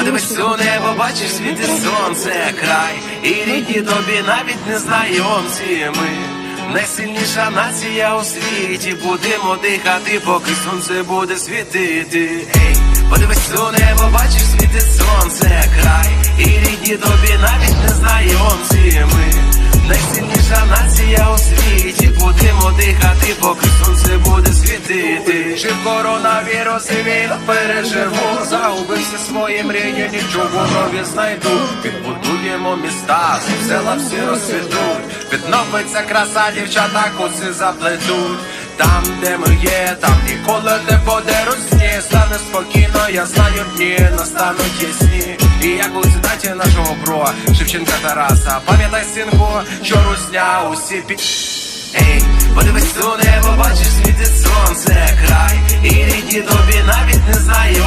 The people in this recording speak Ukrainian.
Подивись у небо, бачиш світи сонце, край, і рідні тобі навіть не знайомці ми. Найсильніша нація у світі, будемо дихати, поки сонце буде світити. Подивись у небо, бачиш світи сонце, край, і рідні тобі навіть не знайомці ми. Найсильніша нація у світі, будемо дихати, поки сонце світити. Жив коронавірус і він переживу, загубився свої мрії, нічого нові знайду. Підбудуємо міста, села всі розцвітуть. Відновиться краса, дівчата коси заплетуть. Там, де ми є, там ніколи не буде русні Стане спокійно, я знаю, дні настануть ясні І як у цитаті нашого бро Шевченка Тараса Пам'ятай, синку, що русня усі під... Ей, подивись у небо, бачиш світить сонце, тобі навіть не ми